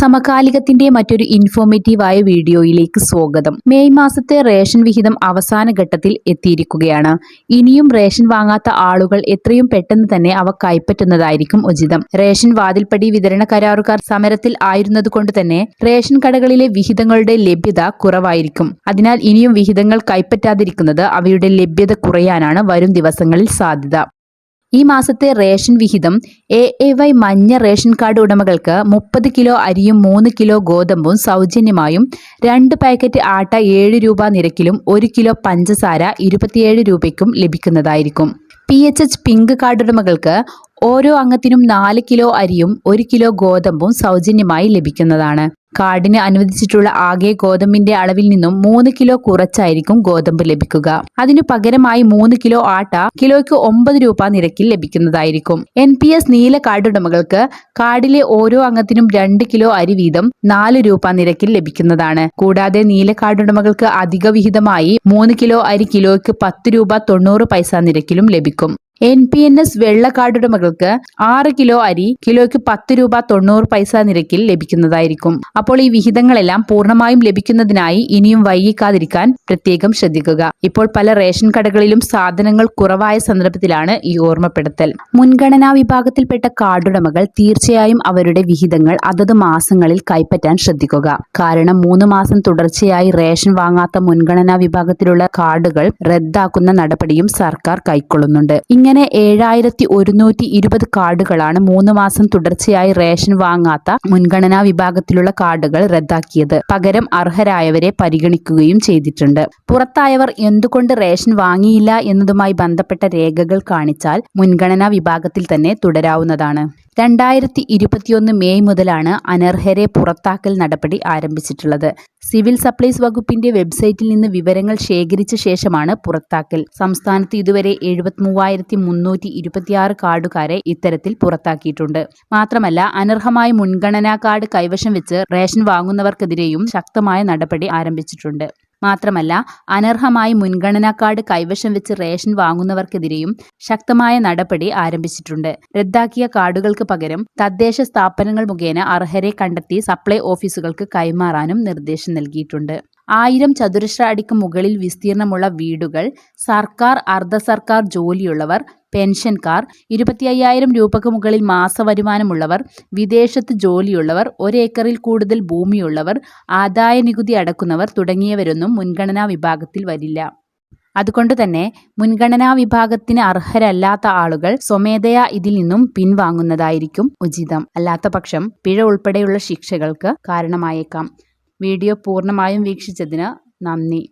സമകാലികത്തിന്റെ മറ്റൊരു ഇൻഫോർമേറ്റീവായ വീഡിയോയിലേക്ക് സ്വാഗതം. മെയ് മാസത്തെ റേഷൻ വിഹിതം അവസാന ഘട്ടത്തിൽ എത്തിയിരിക്കുകയാണ്. ഇനിയും റേഷൻ വാങ്ങാത്ത ആളുകൾ എത്രയും പെട്ടെന്ന് തന്നെ അവ കൈപ്പറ്റുന്നതായിരിക്കും ഉചിതം. റേഷൻ വാതിൽപ്പടി വിതരണ കരാറുകാർ സമരത്തിൽ ആയിരുന്നതുകൊണ്ട് തന്നെ റേഷൻ കടകളിലെ വിഹിതങ്ങളുടെ ലഭ്യത കുറവായിരിക്കും. അതിനാൽ ഇനിയും വിഹിതങ്ങൾ കൈപ്പറ്റാതിരിക്കുന്നത് അവയുടെ ലഭ്യത കുറയാനാണ് വരും ദിവസങ്ങളിൽ സാധ്യത. ഈ മാസത്തെ റേഷൻ വിഹിതം എ എ വൈ മഞ്ഞ റേഷൻ കാർഡ് ഉടമകൾക്ക് മുപ്പത് കിലോ അരിയും മൂന്ന് കിലോ ഗോതമ്പും സൗജന്യമായും രണ്ട് പാക്കറ്റ് ആട്ട ഏഴ് രൂപ നിരക്കിലും ഒരു കിലോ പഞ്ചസാര ഇരുപത്തിയേഴ് രൂപയ്ക്കും ലഭിക്കുന്നതായിരിക്കും. P H H pink card ഉടമകൾക്ക് ഓരോ അംഗത്തിനും നാല് കിലോ അരിയും ഒരു കിലോ ഗോതമ്പും സൗജന്യമായി ലഭിക്കുന്നതാണ്. കാർഡിന് അനുവദിച്ചിട്ടുള്ള ആകെ ഗോതമ്പിന്റെ അളവിൽ നിന്നും മൂന്ന് കിലോ കുറച്ചായിരിക്കും ഗോതമ്പ് ലഭിക്കുക. അതിനു പകരമായി മൂന്ന് കിലോ ആട്ട കിലോയ്ക്ക് ഒമ്പത് രൂപ നിരക്കിൽ ലഭിക്കുന്നതായിരിക്കും. എൻ പി എസ് നീല കാർഡ് ഉടമകൾക്ക് കാർഡിലെ ഓരോ അംഗത്തിനും രണ്ട് കിലോ അരി വീതം നാല് രൂപ നിരക്കിൽ ലഭിക്കുന്നതാണ്. കൂടാതെ നീല കാർഡ് ഉടമകൾക്ക് അധിക വിഹിതമായി മൂന്ന് കിലോ അരി കിലോയ്ക്ക് പത്ത് രൂപ തൊണ്ണൂറ് പൈസ നിരക്കിലും ലഭിക്കും. എൻ പി എൻ എസ് വെള്ള കാർഡുടമകൾക്ക് ആറ് കിലോ അരി കിലോയ്ക്ക് പത്ത് രൂപ തൊണ്ണൂറ് പൈസ നിരക്കിൽ ലഭിക്കുന്നതായിരിക്കും. അപ്പോൾ ഈ വിഹിതങ്ങളെല്ലാം പൂർണമായും ലഭിക്കുന്നതിനായി ഇനിയും വൈകിക്കാതിരിക്കാൻ പ്രത്യേകം ശ്രദ്ധിക്കുക. ഇപ്പോൾ പല റേഷൻ കടകളിലും സാധനങ്ങൾ കുറവായ സന്ദർഭത്തിലാണ് ഈ ഓർമ്മപ്പെടുത്തൽ. മുൻഗണനാ വിഭാഗത്തിൽപ്പെട്ട കാർഡുടമകൾ തീർച്ചയായും അവരുടെ വിഹിതങ്ങൾ അതത് മാസങ്ങളിൽ കൈപ്പറ്റാൻ ശ്രദ്ധിക്കുക. കാരണം മൂന്ന് മാസം തുടർച്ചയായി റേഷൻ വാങ്ങാത്ത മുൻഗണനാ വിഭാഗത്തിലുള്ള കാർഡുകൾ റദ്ദാക്കുന്ന നടപടിയും സർക്കാർ കൈക്കൊള്ളുന്നുണ്ട്. ഇങ്ങനെ ഏഴായിരത്തി ഒരുന്നൂറ്റി ഇരുപത് കാർഡുകളാണ് മൂന്ന് മാസം തുടർച്ചയായി റേഷൻ വാങ്ങാത്ത മുൻഗണനാ വിഭാഗത്തിലുള്ള കാർഡുകൾ റദ്ദാക്കിയത്. പകരം അർഹരായവരെ പരിഗണിക്കുകയും ചെയ്തിട്ടുണ്ട്. പുറത്തായവർ എന്തുകൊണ്ട് റേഷൻ വാങ്ങിയില്ല എന്നതുമായി ബന്ധപ്പെട്ട രേഖകൾ കാണിച്ചാൽ മുൻഗണനാ വിഭാഗത്തിൽ തന്നെ തുടരാവുന്നതാണ്. രണ്ടായിരത്തി ഇരുപത്തിയൊന്ന് മെയ് മുതലാണ് അനർഹരെ പുറത്താക്കൽ നടപടി ആരംഭിച്ചിട്ടുള്ളത്. സിവിൽ സപ്ലൈസ് വകുപ്പിന്റെ വെബ്സൈറ്റിൽ നിന്ന് വിവരങ്ങൾ ശേഖരിച്ച ശേഷമാണ് പുറത്താക്കൽ. സംസ്ഥാനത്ത് ഇതുവരെ എഴുപത്തിമൂവായിരത്തി മുന്നൂറ്റി ഇരുപത്തിയാറ് കാർഡുകാരെ ഇത്തരത്തിൽ പുറത്താക്കിയിട്ടുണ്ട്. മാത്രമല്ല അനർഹമായ മുൻഗണനാ കാർഡ് കൈവശം വെച്ച് റേഷൻ വാങ്ങുന്നവർക്കെതിരെയും ശക്തമായ നടപടി ആരംഭിച്ചിട്ടുണ്ട്. മാത്രമല്ല അനർഹമായി മുൻഗണനാ കാർഡ് കൈവശം വെച്ച് റേഷൻ വാങ്ങുന്നവർക്കെതിരെയും ശക്തമായ നടപടി ആരംഭിച്ചിട്ടുണ്ട്. റദ്ദാക്കിയ കാർഡുകൾക്ക് പകരം തദ്ദേശ സ്ഥാപനങ്ങൾ മുഖേന അർഹരെ കണ്ടെത്തി സപ്ലൈ ഓഫീസുകൾക്ക് കൈമാറാനും നിർദ്ദേശം നൽകിയിട്ടുണ്ട്. ആയിരം ചതുരശ്ര അടിക്ക് മുകളിൽ വിസ്തീർണമുള്ള വീടുകൾ സർക്കാർ അർദ്ധ സർക്കാർ ജോലിയുള്ളവർ പെൻഷൻകാർ ഇരുപത്തി അയ്യായിരം രൂപയ്ക്ക് മുകളിൽ മാസവരുമാനമുള്ളവർ വിദേശത്ത് ജോലിയുള്ളവർ ഒരേക്കറിൽ കൂടുതൽ ഭൂമിയുള്ളവർ ആദായ നികുതി അടക്കുന്നവർ തുടങ്ങിയവരൊന്നും മുൻഗണനാ വിഭാഗത്തിൽ വരില്ല. അതുകൊണ്ട് തന്നെ മുൻഗണനാ വിഭാഗത്തിന് അർഹരല്ലാത്ത ആളുകൾ സ്വമേധയാ ഇതിൽ നിന്നും പിൻവാങ്ങുന്നതായിരിക്കും ഉചിതം. അല്ലാത്ത പക്ഷം പിഴ ഉൾപ്പെടെയുള്ള ശിക്ഷകൾക്ക് കാരണമായേക്കാം. വീഡിയോ പൂർണമായും വീക്ഷിച്ചതിന് നന്ദി.